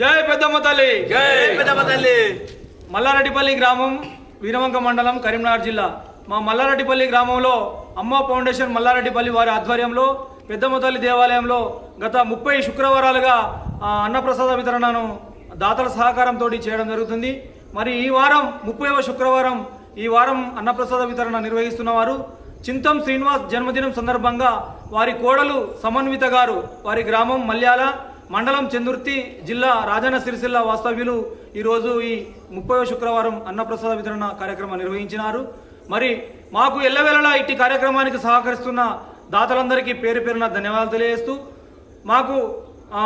జై పెద్దమ్మ తల్లి. జై పెద్దమ్మ తల్లి. మల్లారెడ్డిపల్లి గ్రామం వీరవంక మండలం కరీంనగర్ జిల్లా. మా మల్లారెడ్డిపల్లి గ్రామంలో అమ్మ ఫౌండేషన్ మల్లారెడ్డిపల్లి వారి ఆధ్వర్యంలో పెద్దమతల్లి దేవాలయంలో గత ముప్పై శుక్రవారాలుగా అన్నప్రసాద వితరణను దాతల సహకారంతో చేయడం జరుగుతుంది. మరి ఈ వారం ముప్పైవ శుక్రవారం ఈ వారం అన్నప్రసాద వితరణ నిర్వహిస్తున్న వారు చింతం శ్రీనివాస్ జన్మదినం సందర్భంగా వారి కోడలు సమన్విత గారు వారి గ్రామం మల్యాల మండలం చందుర్తి జిల్లా రాజన్న సిరిసిల్ల వాస్తవ్యులు ఈరోజు ఈ ముప్పై శుక్రవారం అన్నప్రసాద వితరణ కార్యక్రమం నిర్వహించినారు. మరి మాకు ఎల్లవేళలా ఇట్టి కార్యక్రమానికి సహకరిస్తున్న దాతలందరికీ పేరు పేరున ధన్యవాదాలు తెలియజేస్తూ మాకు ఆ,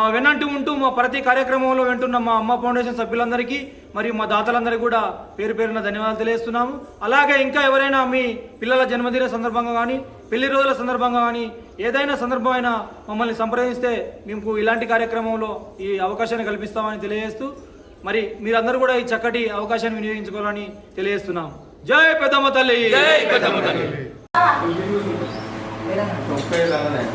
ఉంటూ మా ప్రతి కార్యక్రమంలో వింటున్న మా అమ్మ ఫౌండేషన్ సభ్యులందరికీ మరియు మా దాతలందరికీ కూడా పేరు పేరున ధన్యవాదాలు తెలియజేస్తున్నాము. అలాగే ఇంకా ఎవరైనా మీ పిల్లల జన్మదిన సందర్భంగా కానీ పెళ్ళి రోజుల సందర్భంగా కానీ ఏదైనా సందర్భమైనా మమ్మల్ని సంప్రదిస్తే మేము ఇలాంటి కార్యక్రమంలో ఈ అవకాశాన్ని కల్పిస్తామని తెలియజేస్తూ మరి మీరందరూ కూడా ఈ చక్కటి అవకాశాన్ని వినియోగించుకోవాలని తెలియజేస్తున్నాం జై పెద్దమ్మ తల్లి! జై పెద్దమ్మ తల్లి! ఉపయోగాలున్నాయి